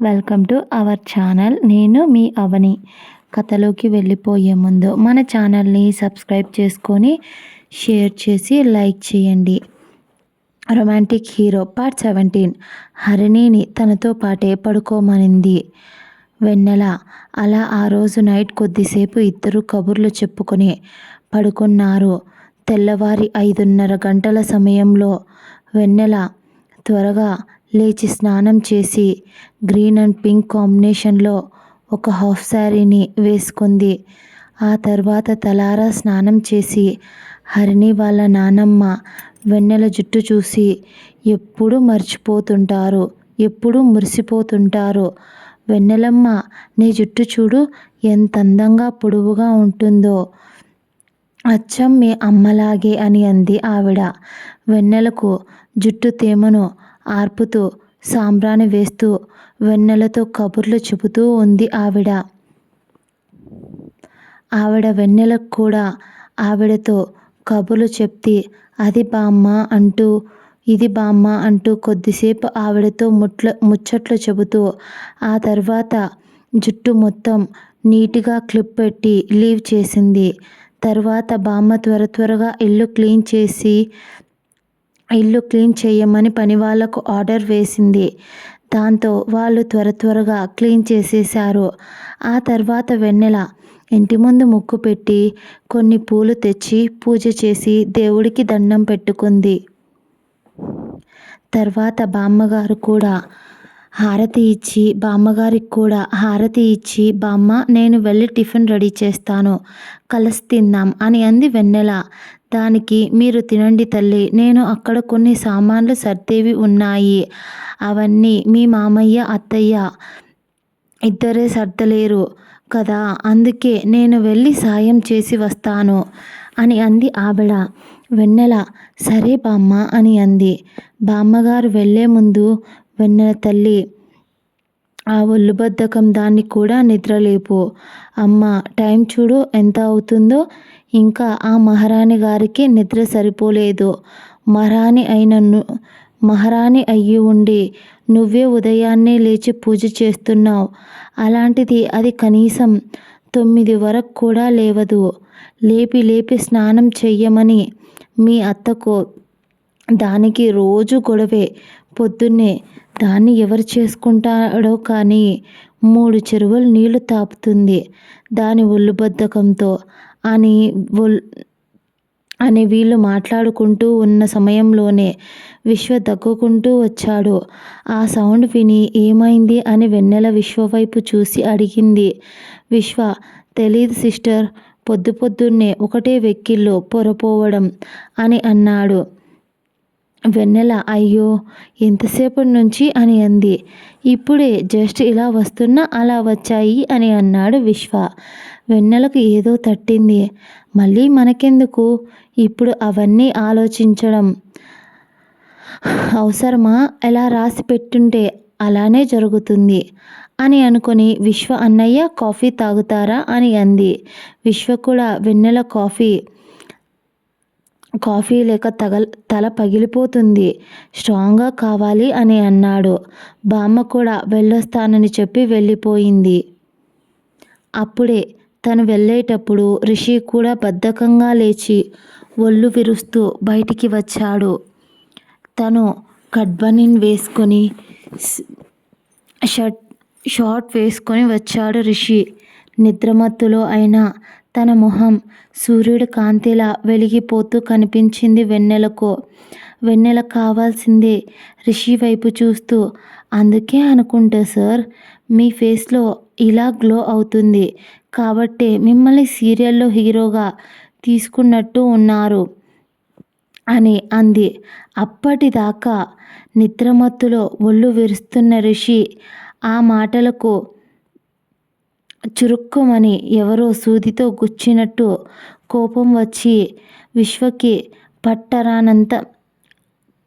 Welcome to our channel నేను మీ అవని. కథలోకి వెళ్ళిపోయే ముందు మన ఛానల్ని సబ్స్క్రైబ్ చేసుకొని షేర్ చేసి లైక్ చేయండి. రొమాంటిక్ హీరో పార్ట్ సెవెంటీన్ హరిణిని తనతో పాటే పడుకోమనింది. వెన్నెల అలా ఆ రోజు నైట్ కొద్దిసేపు ఇద్దరు కబుర్లు చెప్పుకొని పడుకున్నారు. తెల్లవారి ఐదున్నర గంటల సమయంలో వెన్నెల త్వరగా లేచి స్నానం చేసి గ్రీన్ అండ్ పింక్ కాంబినేషన్లో ఒక హాఫ్ శారీని వేసుకుంది. ఆ తర్వాత తలారా స్నానం చేసి హరిణి వాళ్ళ నానమ్మ వెన్నెల జుట్టు చూసి ఎప్పుడూ మర్చిపోతుంటారు ఎప్పుడూ మురిసిపోతుంటారు? వెన్నెలమ్మ నీ జుట్టు చూడు ఎంత అందంగా పొడవుగా ఉంటుందో. అచ్చం మీ అమ్మలాగే అని అంది ఆవిడ. వెన్నెలకు జుట్టు తేమను ఆర్పుతూ సాంబ్రాణి వేస్తూ వెన్నెలతో కబుర్లు చెబుతూ ఉంది ఆవిడ. ఆవిడ వెన్నెలకు కూడా ఆవిడతో కబుర్లు చెప్తే అది బామ్మ అంటూ ఇది బామ్మ అంటూ కొద్దిసేపు ఆవిడతో ముట్ల ముచ్చట్లు చెబుతూ ఆ తర్వాత జుట్టు మొత్తం నీట్గా క్లిప్ పెట్టి లీవ్ చేసింది. తర్వాత బామ్మ త్వర త్వరగా ఇల్లు క్లీన్ చేసి ఇల్లు క్లీన్ చేయమని పని వాళ్ళకు ఆర్డర్ వేసింది. దాంతో వాళ్ళు త్వర త్వరగా క్లీన్ చేసేశారు. ఆ తర్వాత వెన్నెల ఇంటి ముందు ముక్కు పెట్టి కొన్ని పూలు తెచ్చి పూజ చేసి దేవుడికి దండం పెట్టుకుంది. తర్వాత బామ్మగారు కూడా హారతి ఇచ్చి బామ్మగారికి కూడా హారతి ఇచ్చి బామ్మ నేను వెళ్ళి టిఫిన్ రెడీ చేస్తాను. కలిసి తిందాం అని అంది వెన్నెల. దానికి మీరు తినండి తల్లి. నేను అక్కడ కొన్ని సామాన్లు సర్దేవి ఉన్నాయి. అవన్నీ మీ మామయ్య అత్తయ్య ఇద్దరే సర్దలేరు కదా. అందుకే నేను వెళ్ళి సాయం చేసి వస్తాను అని అంది ఆవిడ వెన్నెల సరే బామ్మ అని అంది. బామ్మగారు వెళ్ళే ముందు వెన్నెల తల్లి ఆ ఒళ్ళుబద్ధకం దాన్ని కూడా నిద్రలేపు. అమ్మ టైం చూడు ఎంత అవుతుందో ఇంకా ఆ మహారాణి గారికి నిద్ర సరిపోలేదు. మహారాణి అయిన మహారాణి అయ్యి ఉండి నువ్వే ఉదయాన్నే లేచి పూజ చేస్తున్నావు. అలాంటిది అది కనీసం తొమ్మిది వరకు కూడా లేవదు. లేపి లేపి స్నానం చెయ్యమని మీ అత్తకు. దానికి రోజు గొడవే. పొద్దున్నే దాన్ని ఎవరు చేసుకుంటాడో కానీ మూడు చెరువులు నీళ్ళు తాపుతుంది. దాని ఒళ్ళు బద్ధకంతో అని అని వీళ్ళు మాట్లాడుకుంటూ ఉన్న సమయంలోనే విశ్వ దగ్గుకుంటూ వచ్చాడు. ఆ సౌండ్ విని ఏమైంది అని వెన్నెల విశ్వ వైపు చూసి అడిగింది. విశ్వ తెలీదు సిస్టర్ పొద్దు పొద్దున్నే ఒకటే వెక్కిల్లో పొరపోవడం అని అన్నాడు. వెన్నెల అయ్యో ఎంతసేపటి నుంచి అని అంది. ఇప్పుడే జస్ట్ ఇలా వస్తున్నా అలా వచ్చాయి అని అన్నాడు విశ్వ. వెన్నెలకు ఏదో తట్టింది. మళ్ళీ మనకెందుకు? ఇప్పుడు అవన్నీ ఆలోచించడం. అవసరమా? ఎలా రాసి పెట్టుంటే అలానే జరుగుతుంది అని అనుకుని విశ్వ అన్నయ్య కాఫీ తాగుతారా అని అంది. విశ్వ కూడా వెన్నెల కాఫీ కాఫీ లేక తగల తల పగిలిపోతుంది. స్ట్రాంగ్గా కావాలి అని అన్నాడు. బామ్మ కూడా వెళ్ళొస్తానని చెప్పి వెళ్ళిపోయింది. అప్పుడే తను వెళ్ళేటప్పుడు రిషి కూడా బద్ధకంగా లేచి ఒళ్ళు విరుస్తూ బయటికి వచ్చాడు. తను కడ్బనిన్ వేసుకొని షర్ట్ షార్ట్ వేసుకొని వచ్చాడు రిషి. నిద్రమత్తులో అయినా తన మొహం సూర్యుడి కాంతిలా వెలిగిపోతూ కనిపించింది వెన్నెలకు. వెన్నెల కావాల్సిందే రిషి వైపు చూస్తూ. అందుకే అనుకుంటా సార్ మీ ఫేస్లో ఇలా గ్లో అవుతుంది. కాబట్టే మిమ్మల్ని సీరియల్లో హీరోగా తీసుకున్నట్టు ఉన్నారు అని అంది. అప్పటిదాకా నిద్రమత్తులో ఒళ్ళు విరుస్తున్న రిషి ఆ మాటలకు చురుక్కుమని ఎవరో సూదితో గుచ్చినట్టు కోపం వచ్చి విశ్వకి పట్టరానంత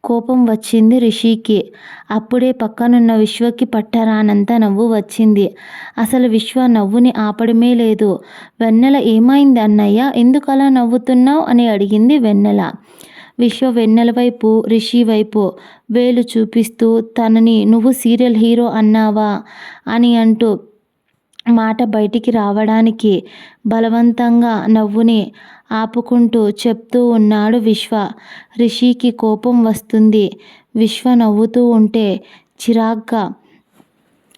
కోపం వచ్చింది రిషికి. అప్పుడే పక్కనున్న విశ్వకి పట్టరానంత నవ్వు వచ్చింది. అసలు విశ్వ నవ్వుని ఆపడమే లేదు. వెన్నెల ఏమైంది అన్నయ్య? ఎందుకలా నవ్వుతున్నావు? అని అడిగింది వెన్నెల. విశ్వ వెన్నెల వైపు రిషి వైపు వేలు చూపిస్తూ తనని నువ్వు సీరియల్ హీరో అన్నావా? అని అంటూ మాట బయటికి రావడానికి బలవంతంగా నవ్వుని ఆపుకుంటూ చెప్తూ ఉన్నాడు విశ్వ. రిషికి కోపం వస్తుంది. విశ్వ నవ్వుతూ ఉంటే చిరాగ్గా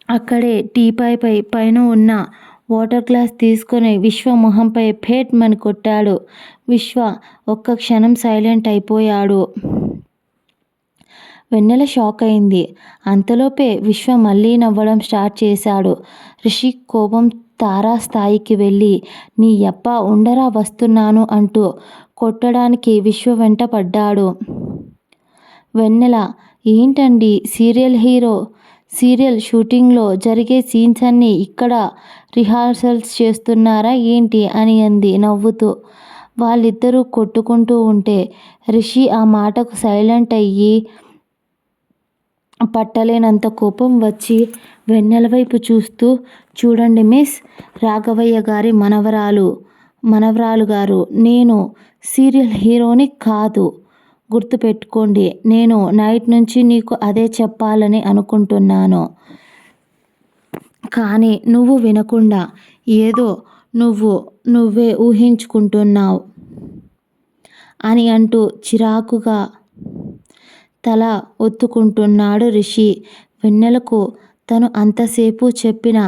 అక్కడే టీపాయ్పై పైన ఉన్న వాటర్ గ్లాస్ తీసుకొని విశ్వ మొహంపై ఫేట్ మని కొట్టాడు. విశ్వ ఒక్క క్షణం సైలెంట్ అయిపోయాడు. వెన్నెల షాక్ అయింది. అంతలోపే విశ్వ మళ్ళీ నవ్వడం స్టార్ట్ చేశాడు. రిషి కోపం తారా స్థాయికి వెళ్ళి నీ యప్ప ఉండరా వస్తున్నాను అంటూ కొట్టడానికి విశ్వ వెంట పడ్డాడు. వెన్నెల ఏంటండి సీరియల్ హీరో? సీరియల్ షూటింగ్లో జరిగే సీన్స్ అన్నీ ఇక్కడ రిహార్సల్స్ చేస్తున్నారా ఏంటి? అని అంది నవ్వుతూ. వాళ్ళిద్దరూ కొట్టుకుంటూ ఉంటే రిషి ఆ మాటకు సైలెంట్ అయ్యి పట్టలేనంత కోపం వచ్చి వెన్నెల వైపు చూస్తూ చూడండి మిస్ రాఘవయ్య గారి మనవరాలు మనవరాలు గారు నేను సీరియల్ హీరోని కాదు. గుర్తుపెట్టుకోండి నేను నైట్ నుంచి నీకు అదే చెప్పాలని అనుకుంటున్నాను. కానీ నువ్వు వినకుండా ఏదో నువ్వు నువ్వే ఊహించుకుంటున్నావు అని అంటూ చిరాకుగా తల ఒత్తుకుంటున్నాడు రిషి. వెన్నెలకు తను అంతసేపు చెప్పిన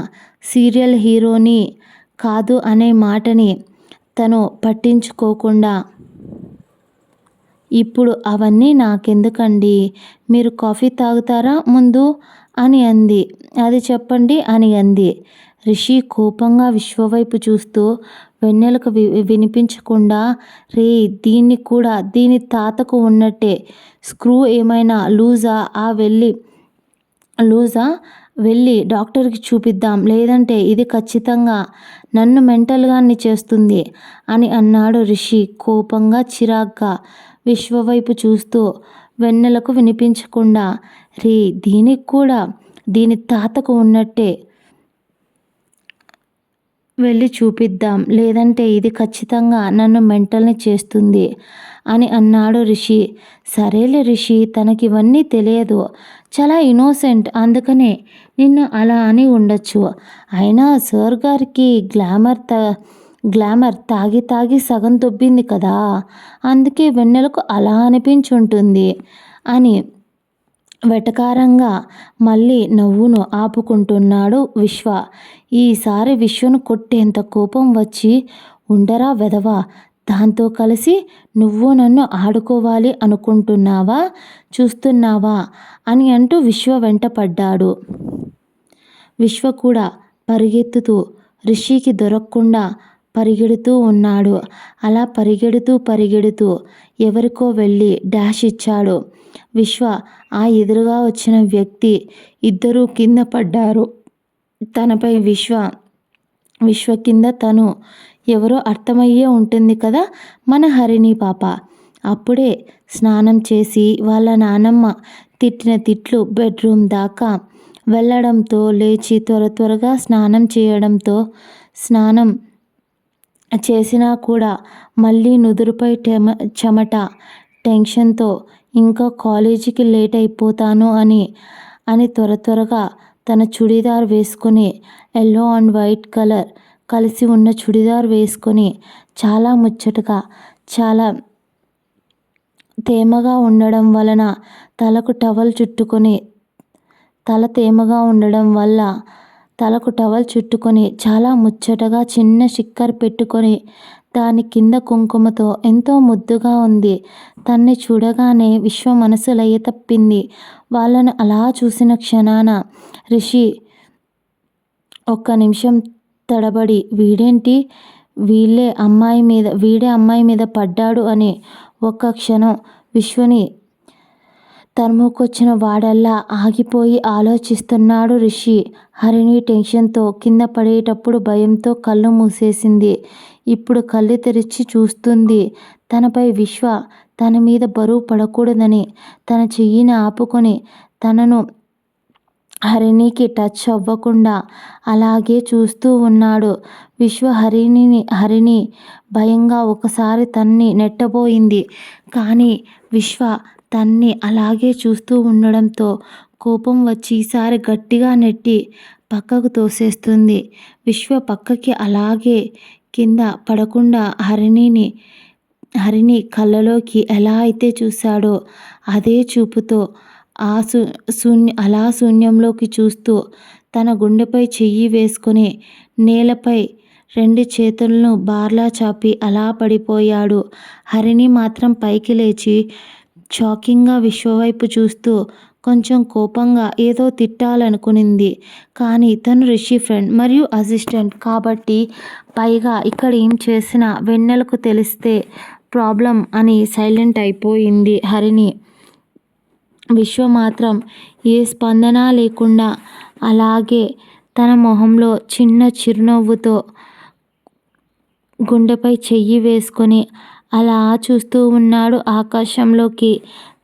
సీరియల్ హీరోని కాదు అనే మాటని తను పట్టించుకోకుండా ఇప్పుడు అవన్నీ నాకెందుకండి? మీరు కాఫీ తాగుతారా ముందు? అని అంది. అది చెప్పండి అని అంది. రిషి కోపంగా విశ్వవైపు చూస్తూ వెన్నెలకు వి వినిపించకుండా రే దీన్ని కూడా దీని తాతకు ఉన్నట్టే. స్క్రూ ఏమైనా లూజా ఆ వెళ్ళి లూజా వెళ్ళి డాక్టర్కి చూపిద్దాం. లేదంటే ఇది ఖచ్చితంగా నన్ను మెంటల్గాన్ని చేస్తుంది అని అన్నాడు రిషి కోపంగా చిరాగ్గా విశ్వవైపు చూస్తూ వెన్నెలకు వినిపించకుండా రే దీనికి కూడా దీని తాతకు ఉన్నట్టే వెళ్ళి చూపిద్దాం. లేదంటే ఇది ఖచ్చితంగా నన్ను మెంటల్ని చేస్తుంది అని అన్నాడు రిషి. సరేలే రిషి తనకి ఇవన్నీ తెలియదు. చాలా ఇన్నోసెంట్ అందుకనే నిన్ను అలా అని ఉండొచ్చు. అయినా సార్ గారికి గ్లామర్ త గ్లామర్ తాగి తాగి సగం దొబ్బింది కదా. అందుకే వెన్నెలకు అలా అనిపించుంటుంది అని వెటకారంగా మళ్ళీ నవ్వును ఆపుకుంటున్నాడు విశ్వ. ఈసారి విశ్వను కొట్టేంత కోపం వచ్చి ఉండరా వెధవా దాంతో కలిసి నువ్వు నన్ను ఆడుకోవాలి అనుకుంటున్నావా? చూస్తున్నావా? అని అంటూ విశ్వ వెంట పడ్డాడు. విశ్వ కూడా పరిగెత్తుతూ రిషికి దొరకకుండా పరిగెడుతూ ఉన్నాడు. అలా పరిగెడుతూ పరిగెడుతూ ఎవరికో వెళ్ళి డాష్ ఇచ్చాడు. విశ్వ ఆ ఎదురుగా వచ్చిన వ్యక్తి ఇద్దరూ కింద పడ్డారు. తనపై విశ్వ విశ్వ కింద తను. ఎవరో అర్థమయ్యే ఉంటుంది కదా మన హరిణి పాప. అప్పుడే స్నానం చేసి వాళ్ళ నానమ్మ తిట్టిన తిట్లు బెడ్రూమ్ దాకా వెళ్ళడంతో లేచి త్వర త్వరగా స్నానం చేయడంతో స్నానం చేసినా కూడా మళ్ళీ నుదురుపై టెమ చెమట టెన్షన్తో ఇంకా కాలేజీకి లేట్ అయిపోతాను అని అని త్వర త్వరగా తన చుడిదార్ వేసుకొని ఎల్లో అండ్ వైట్ కలర్ కలిసి ఉన్న చుడిదార్ వేసుకొని చాలా ముచ్చటగా చాలా తేమగా ఉండడం వలన తలకు టవల్ చుట్టుకొని తల తేమగా ఉండడం వల్ల తలకు టవల్ చుట్టుకొని చాలా ముచ్చటగా చిన్న స్టిక్కర్ పెట్టుకొని దాని కింద కుంకుమతో ఎంతో ముద్దుగా ఉంది. తన్ని చూడగానే విశ్వ మనసు లయ తప్పింది. వాళ్ళను అలా చూసిన క్షణాన రిషి ఒక్క నిమిషం తడబడి వీడేంటి? వీళ్ళే అమ్మాయి మీద వీడే అమ్మాయి మీద పడ్డాడు అని ఒక్క క్షణం విశ్వని తరుముకొచ్చిన వాడల్లా ఆగిపోయి ఆలోచిస్తున్నాడు రిషి. హరిణి టెన్షన్తో కింద పడేటప్పుడు భయంతో కళ్ళు మూసేసింది. ఇప్పుడు కళ్ళు తెరిచి చూస్తుంది. తనపై విశ్వ తన మీద బరువు పడకూడదని తన చెయ్యిని ఆపుకొని తనను హరిణికి టచ్ అవ్వకుండా అలాగే చూస్తూ ఉన్నాడు. విశ్వ హరిణిని హరిణి భయంగా ఒకసారి తన్ని నెట్టబోయింది. కానీ విశ్వ తన్ని అలాగే చూస్తూ ఉండడంతో కోపం వచ్చి ఈసారి గట్టిగా నెట్టి పక్కకు తోసేస్తుంది. విశ్వ పక్కకి అలాగే కింద పడకుండా హరిణిని హరిణి కళ్ళలోకి ఎలా అయితే చూశాడో అదే చూపుతో ఆ శూన్య అలా శూన్యంలోకి చూస్తూ తన గుండెపై చెయ్యి వేసుకొని నేలపై రెండు చేతులను బార్లా చాపి అలా పడిపోయాడు. హరిణి మాత్రం పైకి లేచి షాకింగ్గా విశ్వవైపు చూస్తూ కొంచెం కోపంగా ఏదో తిట్టాలనుకునింది. కానీ తను రిషి ఫ్రెండ్ మరియు అసిస్టెంట్ కాబట్టి పైగా ఇక్కడ ఏం చేసినా వెన్నెలకు తెలిస్తే ప్రాబ్లం అని సైలెంట్ అయిపోయింది హరిణి. విశ్వ మాత్రం ఏ స్పందన లేకుండా అలాగే తన మొహంలో చిన్న చిరునవ్వుతో గుండెపై చెయ్యి వేసుకొని అలా చూస్తూ ఉన్నాడు ఆకాశంలోకి.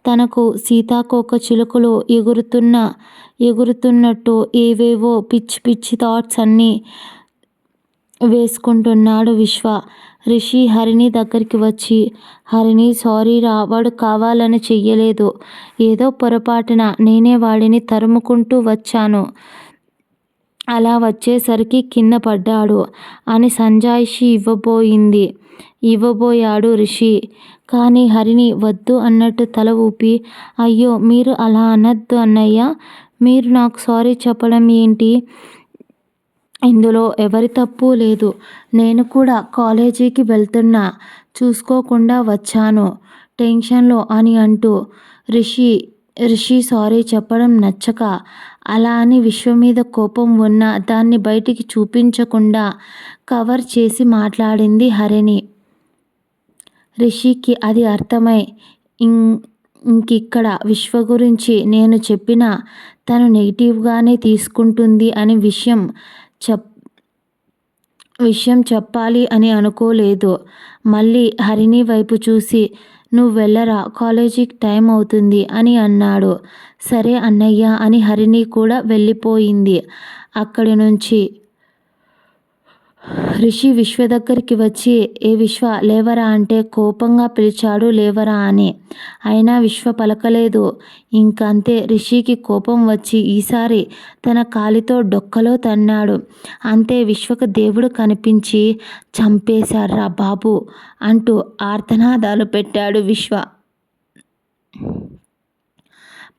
తనకు సీతాకోక చిలుకలు ఎగురుతున్న ఎగురుతున్నట్టు ఏవేవో పిచ్చి పిచ్చి థాట్స్ అన్నీ వేసుకుంటున్నాడు విశ్వ. రిషి హరిణి దగ్గరికి వచ్చి హరిణి సారీ రా వాడు కావాలని చెయ్యలేదు. ఏదో పొరపాటున నేనే వాడిని తరుముకుంటూ వచ్చాను. అలా వచ్చేసరికి కింద పడ్డాడు. అని సంజాయిషి ఇవ్వబోయింది. ఇవ్వబోయాడు రిషి కానీ హరిణి వద్దు అన్నట్టు తల ఊపి అయ్యో మీరు అలా అనద్దు అన్నయ్య. మీరు నాకు సారీ చెప్పడం ఏంటి? ఇందులో ఎవరి తప్పు లేదు. నేను కూడా కాలేజీకి వెళ్తున్నా చూసుకోకుండా వచ్చాను. టెన్షన్లో అని అంటూ రిషి రిషి సారీ చెప్పడం నచ్చక అలా అని విశ్వ మీద కోపం ఉన్న దాన్ని బయటికి చూపించకుండా కవర్ చేసి మాట్లాడింది హరిణి. రిషికి అది అర్థమై ఇంకిక్కడ విశ్వ గురించి నేను చెప్పిన తను నెగిటివ్గానే తీసుకుంటుంది అని విషయం చెప్ విషయం చెప్పాలి అని అనుకోలేదు. మళ్ళీ హరిణి వైపు చూసి నువ్వు వెళ్ళరా కాలేజీకి టైం అవుతుంది అని అన్నాడు. సరే అన్నయ్య అని హరిణి కూడా వెళ్ళిపోయింది. అక్కడి నుంచి రిషి విశ్వ దగ్గరికి వచ్చి ఏ విశ్వ లేవరా? అంటే కోపంగా పిలిచాడు లేవరా? అని. అయినా విశ్వ పలకలేదు. ఇంకంతే రిషికి కోపం వచ్చి ఈసారి తన కాలితో డొక్కలో తన్నాడు. అంతే విశ్వకు దేవుడు కనిపించి చంపేశారా బాబు అంటూ ఆర్తనాదాలు పెట్టాడు విశ్వ.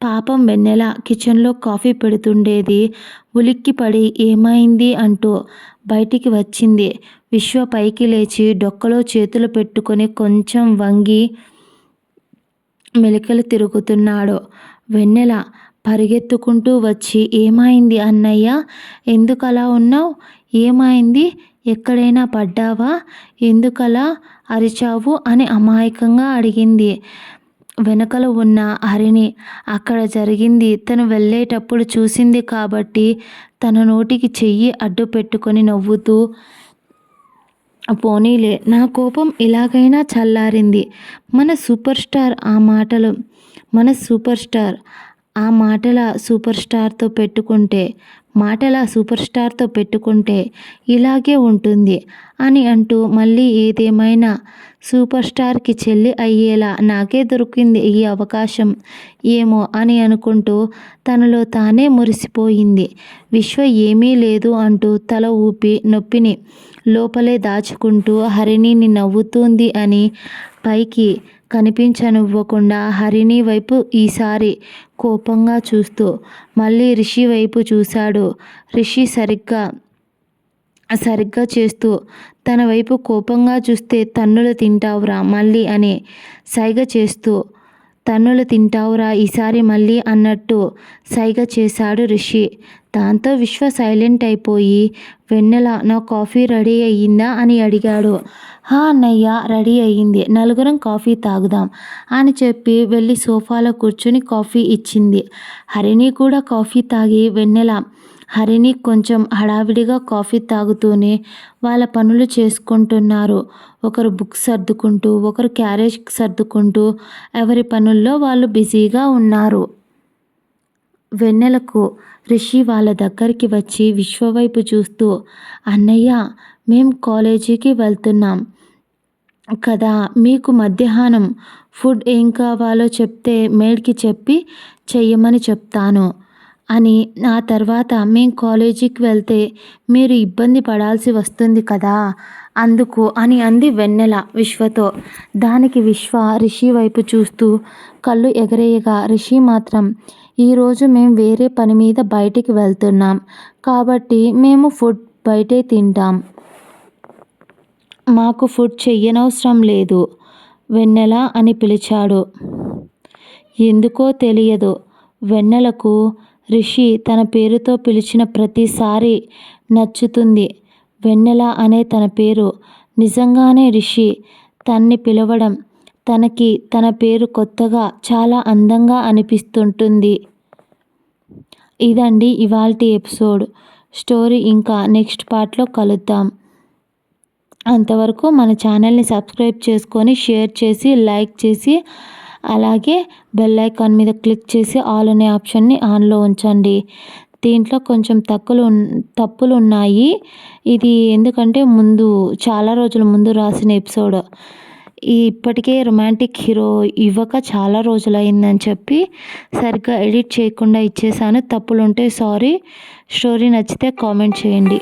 పాపం వెన్నెల కిచెన్లో కాఫీ పెడుతుండేది. ఉలిక్కిపడి ఏమైంది అంటూ బయటికి వచ్చింది. విశ్వ పైకి లేచి డొక్కలో చేతులు పెట్టుకొని కొంచెం వంగి మెలికలు తిరుగుతున్నాడు. వెన్నెల పరిగెత్తుకుంటూ వచ్చి ఏమైంది అన్నయ్య? ఎందుకలా ఉన్నావు? ఏమైంది? ఎక్కడైనా పడ్డావా? ఎందుకలా అరిచావు? అని అమాయకంగా అడిగింది. వెనకల ఉన్న హరిని అక్కడ జరిగింది. తను వెళ్ళేటప్పుడు చూసింది కాబట్టి తన నోటికి చెయ్యి అడ్డు పెట్టుకొని నవ్వుతూ పోనీలే నా కోపం ఎలాగైనా చల్లారింది. మన సూపర్ స్టార్ ఆ మాటలు మన సూపర్ స్టార్ ఆ మాటల సూపర్ స్టార్తో పెట్టుకుంటే మాటలా సూపర్ స్టార్తో పెట్టుకుంటే ఇలాగే ఉంటుంది అని అంటూ మళ్ళీ ఏదేమైనా సూపర్ స్టార్కి చెల్లి అయ్యేలా నాకే దొరికింది ఈ అవకాశం. ఏమో అని అనుకుంటూ తనలో తానే మురిసిపోయింది. విశ్వ ఏమీ లేదు అంటూ తల ఊపి నొప్పిని లోపలే దాచుకుంటూ హరిణిని నవ్వుతుంది అని పైకి కనిపించనివ్వకుండా హరిణి వైపు ఈసారి కోపంగా చూస్తూ మళ్ళీ రిషి వైపు చూశాడు. రిషి సరిగ్గా సరిగ్గా చేస్తూ తన వైపు కోపంగా చూస్తే తన్నులు తింటావురా మళ్ళీ అని సైగ చేస్తూ తన్నులు తింటావురా ఈసారి మళ్ళీ అన్నట్టు సైగ చేశాడు రిషి. దాంతో విశ్వ సైలెంట్ అయిపోయి వెన్నెల నా కాఫీ రెడీ అయ్యిందా అని అడిగాడు. హా అన్నయ్య రెడీ అయ్యింది. నలుగురం కాఫీ తాగుదాం అని చెప్పి వెళ్ళి సోఫాలో కూర్చుని కాఫీ ఇచ్చింది. హరిణి కూడా కాఫీ తాగి వెన్నెల హరిని కొంచెం హడావిడిగా కాఫీ తాగుతూనే వాళ్ళ పనులు చేసుకుంటున్నారు. ఒకరు బుక్స్ సర్దుకుంటూ ఒకరు క్యారేజ్ సర్దుకుంటూ ఎవరి పనుల్లో వాళ్ళు బిజీగా ఉన్నారు. వెన్నెలకు రిషి వాళ్ళ దగ్గరికి వచ్చి విశ్వవైపు చూస్తూ అన్నయ్య మేం కాలేజీకి వెళ్తున్నాం. కదా మీకు మధ్యాహ్నం ఫుడ్ ఏం కావాలో చెప్తే మేడ్కి చెప్పి చెయ్యమని చెప్తాను. అని ఆ తర్వాత మేము కాలేజీకి వెళ్తే మీరు ఇబ్బంది పడాల్సి వస్తుంది కదా అందుకు అని అంది వెన్నెల విశ్వతో. దానికి విశ్వ రిషి వైపు చూస్తూ కళ్ళు ఎగరేయగా రిషి మాత్రం ఈరోజు మేము వేరే పని మీద బయటికి వెళ్తున్నాం కాబట్టి మేము ఫుడ్ బయటే తింటాం. మాకు ఫుడ్ చెయ్యనవసరం లేదు వెన్నెల అని పిలిచాడు. ఎందుకో తెలియదు వెన్నెలకు రిషి తన పేరుతో పిలిచిన ప్రతిసారి నచ్చుతుంది. వెన్నెల అనే తన పేరు. నిజంగానే రిషి తన్ని పిలవడం తనకి తన పేరు కొత్తగా చాలా అందంగా అనిపిస్తుంటుంది. ఇదండి ఇవాల్టి ఎపిసోడ్. స్టోరీ ఇంకా నెక్స్ట్ పార్ట్లో కలుద్దాం. అంతవరకు మన ఛానల్ని సబ్స్క్రైబ్ చేసుకొని షేర్ చేసి లైక్ చేసి అలాగే బెల్ ఐకాన్ మీద క్లిక్ చేసి ఆల్ అనే ఆప్షన్ని ఆన్లో ఉంచండి. దీంట్లో కొంచెం తక్కులు తప్పులు ఉన్నాయి. ఇది ఎందుకంటే ముందు చాలా రోజుల ముందు రాసిన ఎపిసోడ్ ఇప్పటికే రొమాంటిక్ హీరో ఇవ్వక చాలా రోజులైందని చెప్పి సరిగ్గా ఎడిట్ చేయకుండా ఇచ్చేసాను తప్పులు ఉంటే సారీ స్టోరీ నచ్చితే కామెంట్ చేయండి.